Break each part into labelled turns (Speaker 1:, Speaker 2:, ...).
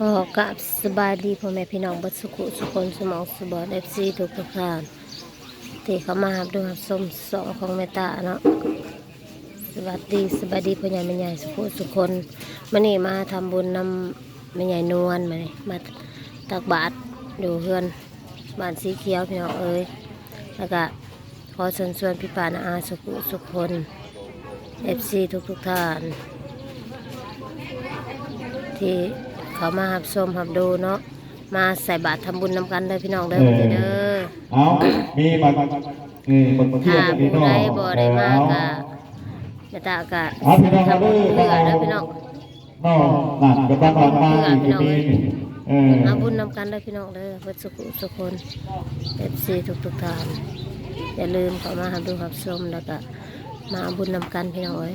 Speaker 1: ก็กับสบายดีพ่อแม่พี่น้องบัสุขุสุคนสมองสบอดเอฟซีทุกทุกท่านที่เข้ามาดูครับสมสองของเมตตาเนาะสวัสดีสบายดีพ่อใหญ่แม่ใหญ่สุขุสุคนมื่อนี้มาทำบุญนำแม่ใหญ่นวลมานี่มาตักบาตรอยู่เพื่อนบ้านสีเขียวพี่น้องเอ้ยแล้วก็ขอเชิญชวนพี่ปานาอาสุขุสุคนเอฟซีทุกทุกท่านที่ เขามาหับชมหับดูเนาะมาใส่บาตรทำบุญนำกันเลยพี่น้องเด้อ
Speaker 2: เออ
Speaker 1: พี่เด้อ
Speaker 2: เอามีมาเออคนมาเที่ยว
Speaker 1: ถ้า
Speaker 2: กับพี่
Speaker 1: ผู้
Speaker 2: น้อง
Speaker 1: ใดบ่ได้มา
Speaker 2: เอา
Speaker 1: ก็ไม่ตากะ
Speaker 2: เอาพี่น้อง
Speaker 1: ทำบุญ
Speaker 2: มา
Speaker 1: เพื่อ
Speaker 2: เด้อ
Speaker 1: เด้อพี่น้อง
Speaker 2: น้องนั่นก็ต้องมามาอีกทีนี้เออ
Speaker 1: มาบุญนำกันเลยพี่น้องเด้อเพื่อสุขสุขคนเอฟซีทุกทุกๆท่านอย่าลืมเขามาหับดูหับชมแล้วก็มาบุญนำกันพี่น้องเอ้ย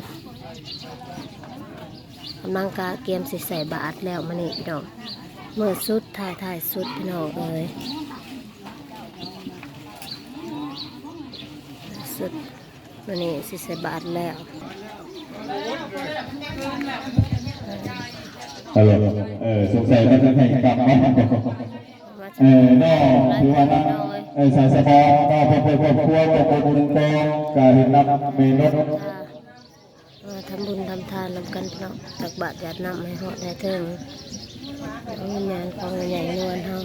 Speaker 1: กำลังกาเกมสิใส่บาตรแล้วมานี่พี่น้องเมื่อสุดถ่ายถ่ายสุดพี่น้องเอ้ยสุดวันนี้สิใส่บาทแล้ว
Speaker 2: เออเออสงสัยว่าจะให้กลับมาเออน้องคือว่านะเออสายสะพอน้องพ่อพ่อพ่อพ่อพ่อพ่อพ่อพ่อการเห็นนำเมนด
Speaker 1: มา ทำบุญทำทานนำกันพี่น้องตักบาตรหยาดน้ำให้หอดได้เถิงเงินงานของใหญ่นวลเฮา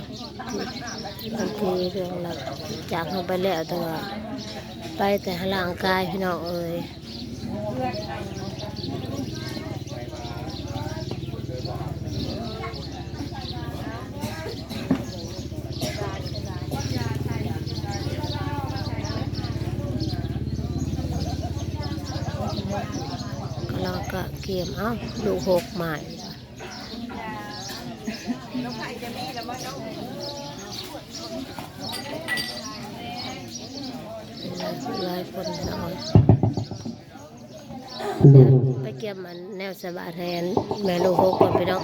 Speaker 1: ที่บางทีเรื่องหลักจากเขาไปแล้วแต่ว่าไปแต่หาร่างกายพี่น้องเอ้ย ก็เกี่ยมเอ้าดูหกใหม่หลายคนน้อยไปเกี่ยมมันแนวสบายแทนแม่ลูกหกคนไปน้อง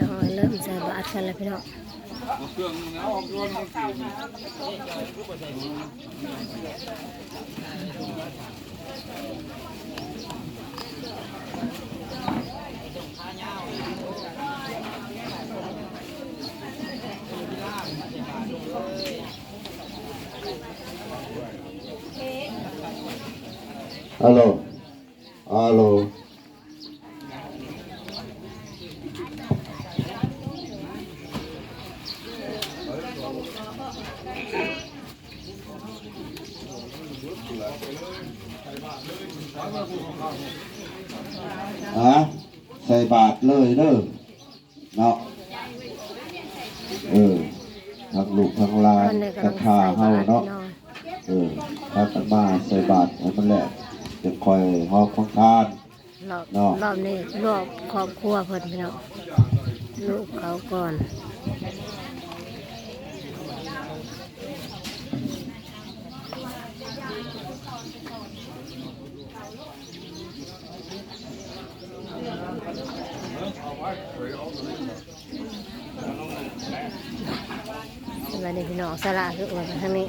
Speaker 1: น้อยเริ่มสบายกันแล้วพี่น้อง
Speaker 2: Hello. อะใส่บาทเลยเด้อเนาะเออทั้งลูกทั้งหลาน
Speaker 1: วันนี้
Speaker 2: กระ
Speaker 1: กำลัง
Speaker 2: ทา
Speaker 1: ใส่
Speaker 2: เฮา
Speaker 1: บาตร
Speaker 2: เนาะ
Speaker 1: พี่น้อง
Speaker 2: เออถ้ากันมาใส่บาตรให้มันแหละจะคอยหอบของทาน
Speaker 1: รอบ
Speaker 2: เนาะ
Speaker 1: รอบนี้รอบครอบครัวเพิ่นพี่น้องลูกเขาก่อน สวัสดีพี่น้องสละคืออวดมาทางนี้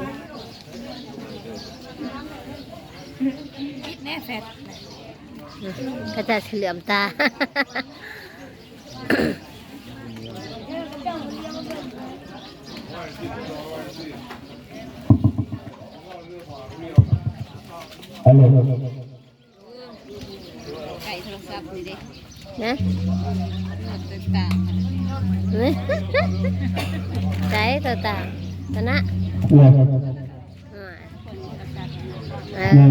Speaker 3: คิดแน่แฟด
Speaker 1: ก็จะเหลื่อมตา
Speaker 2: ฮัลโหล
Speaker 3: ไก่โทรศัพท์นี่เด้
Speaker 1: นะ
Speaker 3: ต่าง
Speaker 1: เฮ้ย ใจต่อตาตนะเออ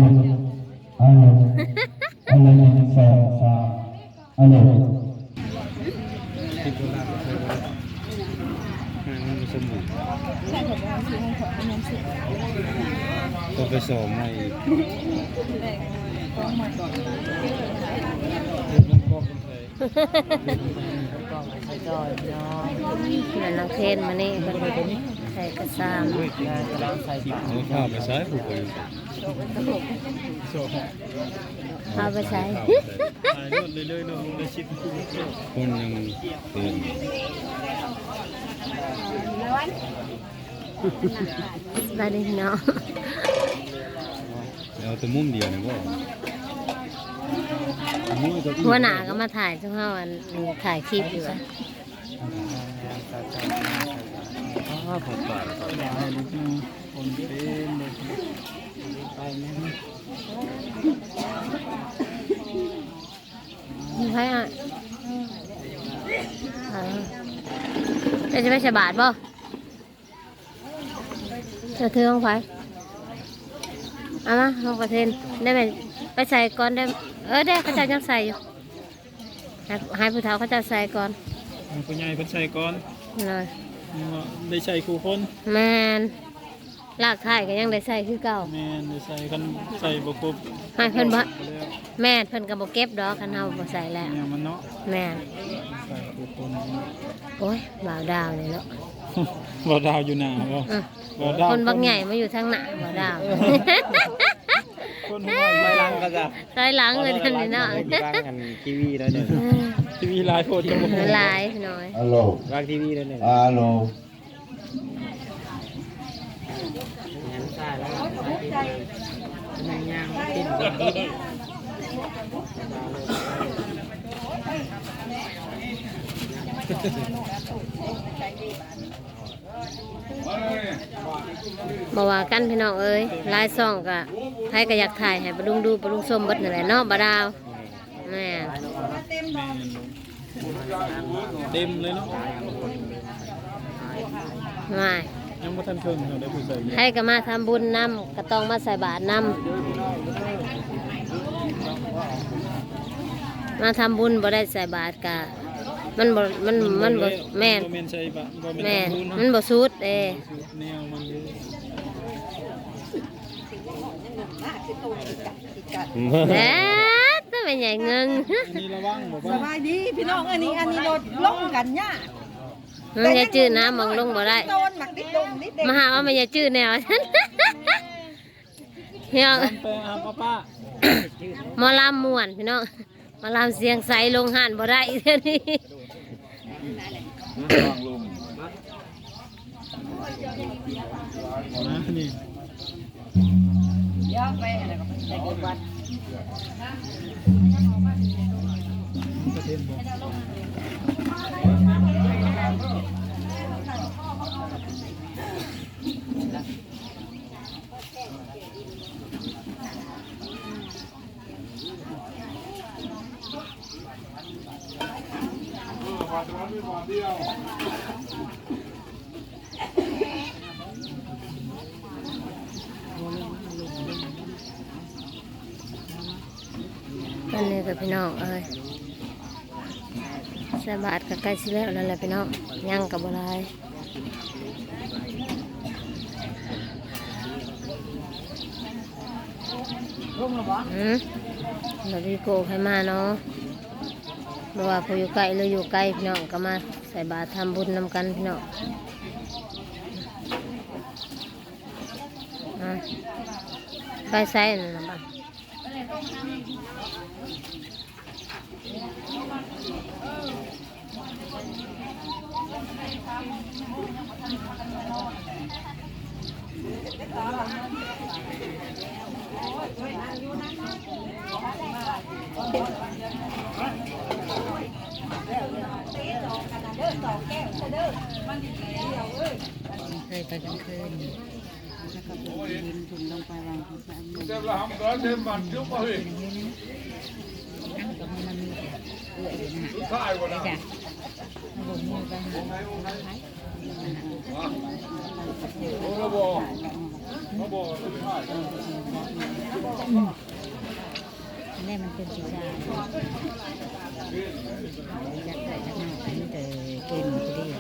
Speaker 2: ตัวไปสอบใหม่ฮ่า
Speaker 4: ฮ่าฮ่า องจอย
Speaker 1: เนาะนั่นน้องเทนมานี่เป็นแบบนี้ใส่กระซาม
Speaker 4: กำลังใส่ปากข้าวไปใส่ผูกไป
Speaker 1: ข้าวไปใส่
Speaker 4: คนยังเตือน
Speaker 1: สบายดีเนาะ
Speaker 4: เอาแต่มุมเดียวเนี่ยว่า
Speaker 1: หัวหน้าก็มาถ่ายช่วงเฮาอันถ่ายคลิปอยู่อะ
Speaker 4: อ๋อผมปาด
Speaker 5: คนเป็นไปนะ
Speaker 1: มีใครอะอ่าเดี๋ยวจะไปฉบาทบ่จะถือของไฟเอามาของประเทศได้ไหมไปใส่ก่อนได้ เออได้เขาเจะยังใส่อยู่ให้ให้ผู้เฒ่าเขาเจะใส่ก่อน
Speaker 5: ผู้ใหญ่เพิ่นใส่ก่อน
Speaker 1: เลย
Speaker 5: ได้ใส่คู่คน
Speaker 1: แมนลากถ่ายก็ยังได้ใส่คือเก่า
Speaker 5: แม่นได้ใส่กันใส่บ่ครบ
Speaker 1: ให้เพิ่นบ่
Speaker 5: แล้ว
Speaker 1: แม่นเพิ่นก็บ่เก็บดอกคันเฮาบ่ใส่แล้ว
Speaker 5: เนี่ยมันเนาะ
Speaker 1: แม่น
Speaker 5: ใส่คู่คน
Speaker 1: โอ้ยบ่าวดาวนี่เนาะ
Speaker 5: บ่ดาวอยู่หน้าบ่
Speaker 1: อือ
Speaker 5: บ่ดาว
Speaker 1: คนบักใหญ่มาอยู่ทางหน้าบ่าวดาว
Speaker 5: คนหัวใหญ่
Speaker 4: ล้าง ก็จะ
Speaker 1: ถอยหลังเลยท่านนี่เนาะ
Speaker 4: ล้างกันทีวีได้เลย
Speaker 5: ทีวีหลายโพดจังบ่ฮู้
Speaker 1: หลายหน่อย
Speaker 2: ฮัลโหล
Speaker 4: ล้างทีวีได้เลย
Speaker 2: ฮัลโหล
Speaker 4: งานซ่าแล้ว มันย่างติดเด็กดี
Speaker 1: บ่ว่ากันพี่น้องเอ้ยหลายซ่องก็ใครก็อยากถ่ายให้บ่ลุงดูบ่ลุงส้มเบิดนั่นแหละเนาะบ่าวดาวแม่น
Speaker 5: เต็มเลยเนาะ
Speaker 1: ง่าย
Speaker 5: ยังบ่ทันเพิ่งเราได้ผู้ใส่
Speaker 1: ให้ก็มาทำบุญนำก็ต้องมาใส่บาตรนำมาทำบุญบ่ได้ใส่บาตรกะ มันบ่มันมันบ่แม่น
Speaker 5: บ่แม่นใส่บะบ่แม่น
Speaker 1: แม่น
Speaker 5: ทำบุญ
Speaker 1: มัน
Speaker 5: เนาะ
Speaker 1: บ่สุดเด้
Speaker 5: แนวมันอยู่
Speaker 1: แหล้ต้องเป็นใหญ่เงิง
Speaker 5: อันนี้ระวังบ่
Speaker 3: ส
Speaker 5: ว่า
Speaker 3: บายดีพี่น้องอันนี้อันนี้รถลงกันเนี่ย
Speaker 1: มันจะจื้อน้ำมองลงบ่ได้
Speaker 3: โดนหมักนิดดงนิดเด็ก
Speaker 1: มาหาว่ามันจะจื้อแนวฉันพี่น้อง
Speaker 5: ตามไปอาป้าป้า
Speaker 1: หมอลำม่วนพี่น้องหมอลำเสียงใสลงหันบ่ได้เท่านี้
Speaker 5: นะนี่
Speaker 3: ย่าไปอะไรก็ไม่ได้กินวัด
Speaker 5: ประเทศบ
Speaker 1: อั นนี้กับพี่น้องเอ้ยสบาทก็ใกล้สิแล้วนั่นแหละพี่น้องยังกับอะไรอืมเราดีโกให้มาเนาะ บ่ว่าผู้อยู่ไกลหรืออยู่ใกล้พี่น้องก็มาใส่บาตรทำบุญนำกันพี่น้องอะไปใส่นั่นนะบ้าง
Speaker 3: เคยไปกลางคืน แล้วก็ดินถุงลงไปวางถุงไปอันนี้
Speaker 2: เดี๋ยวเราทำร้านเดิมบันยุบไป
Speaker 3: นั่งตรงนี้มันมีเอื่อยอยู่นะ
Speaker 2: ใช่กว่า
Speaker 3: ไอ้
Speaker 2: นะ
Speaker 3: จ้ะเอาผมมือไปหา
Speaker 2: โอ้ระบบระบบ
Speaker 3: แม่มันเป็นสีชาจากไหนจากหน้าอันนี้แต่กินพอดี
Speaker 1: ย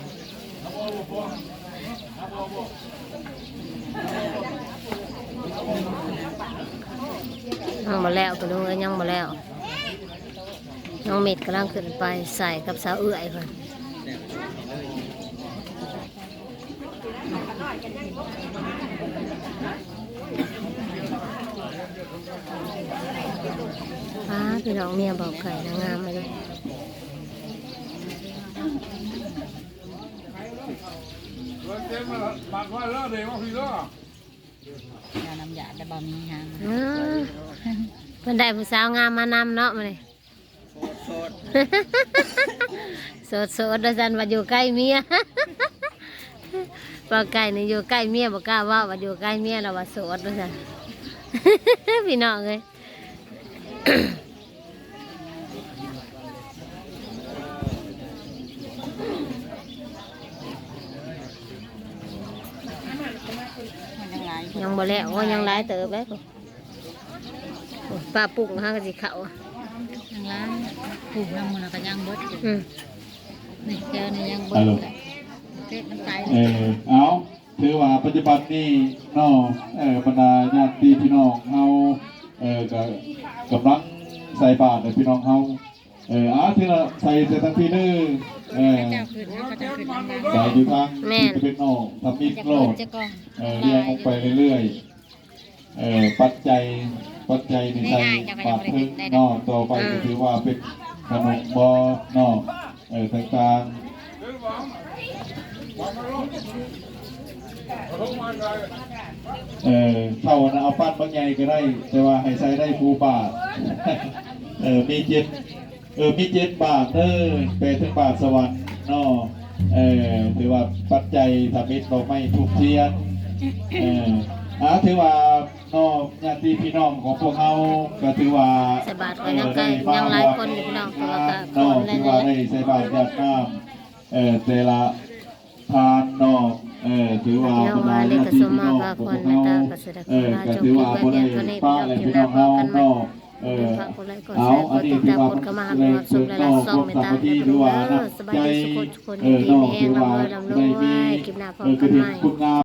Speaker 1: ังมา แล้วไปลุงเอ้ยยังมาแล้ว น้องเม็ดกำลังขึ้นไปใส่กับสาวเอื้อยคนฟ้าพี่น้องเมียบอกไก่นางงามมาเลย
Speaker 2: เต็มมาบัตรว่าเลิกเลยว่าพี่เลิก
Speaker 3: ยาน้ำยาจะบะมีหาง
Speaker 1: อ้าไป มันได้ผู้สาวงามมานำเนาะมาเลย
Speaker 5: โสด
Speaker 1: โสดโสดๆดซันว่าอยู่ใกล้เมียว่าใกล้นี่อยู่ใกล้เมียบอกกล้าเว่าว่าอยู่ใกล้เมียเราว่าโสดดซันพี่น้องเลย
Speaker 3: มันยังหลาย
Speaker 1: ยังบ่แล้วว่ายังหลายเติบเลยโอ้ ปลาปุ้งห้างกะสิเขาอะ
Speaker 3: ยังหลายปลูกน้ำมันก็ยังเบิดอยู่
Speaker 1: อืม
Speaker 3: นี่เจอนี่ยังเบิดแหละเทศมันตาย
Speaker 2: เออเอาถือว่าปัจจุบันนี้เนาะเออบรรดาญาติพี่น้องเฮาเออก็กำลังใส่บาตรให้พี่น้องเฮาเอออาทีละใส่แต่ทั้งที่นึงเออ
Speaker 3: เจ้าขึ้นแล้วก็เจ้าขึ้นน้ำมัน
Speaker 2: ใส่อยู่ทางที่เป็นนอกทำมิด
Speaker 3: จะ
Speaker 2: โล
Speaker 3: เกิด
Speaker 2: ด
Speaker 3: จะก่อน
Speaker 2: เออเรียงลงไปเรื่อยๆเออปัจจัย ปัจจัยในใส่บาตรเพิ่งนอกต่อไปก็ถือว่าเป็นขนมบอนอกเออต่างๆเออเท่านะเอาปั้นบางใหญ่ก็ได้ แต่ว่าให้ใช้ได้ภูบาทเออมีเจ็ดเออมีเจ็ดบาทเออเป็นถึงบาทสวรรค์เนาะเออถือว่าปัจจัยทำให้เราไม่ถูกเทียนเอออ่าถือว่าเนอญาติพี่น้องของพวกเขาก็ถือว่า
Speaker 1: ใส่บาตรก็ยังใกล้ยังหลายคนอยู่พี่น้องเพราะว่าก็ค
Speaker 2: เนอถือว่า
Speaker 1: เนี่
Speaker 2: ได้
Speaker 1: ย
Speaker 2: ใส่บาตรญาติน้ำเออแต่ละทานเนอกเออถือว่า
Speaker 1: พี่น้องว่าเลขกระสมมาพาคนแม่ตากเสด็จ
Speaker 2: เออก็ถือว่า
Speaker 1: ปไว้
Speaker 2: บ่
Speaker 1: เพี
Speaker 2: ได้
Speaker 1: ยงเท่านี้
Speaker 2: ป้า
Speaker 1: พี่
Speaker 2: เลย
Speaker 1: น้อง
Speaker 2: พี่
Speaker 1: คลิปห
Speaker 2: น้องเฮา
Speaker 1: กันใหม่
Speaker 2: เออ
Speaker 1: ฝากกดไลค์กด
Speaker 2: เอาอันนี้
Speaker 1: ติด
Speaker 2: ถือ
Speaker 1: ตาม
Speaker 2: ว่าก
Speaker 1: ดเข้ามาหาความสุขและรับส่งเมตตาให้ทุกเด้อสบายดีสุขทุกคน
Speaker 2: เออนอก
Speaker 1: แห้
Speaker 2: ถื
Speaker 1: ง
Speaker 2: อว่า
Speaker 1: ลำรวยลำรวยคลิปหน้าพบกันใหม่
Speaker 2: คุณงาม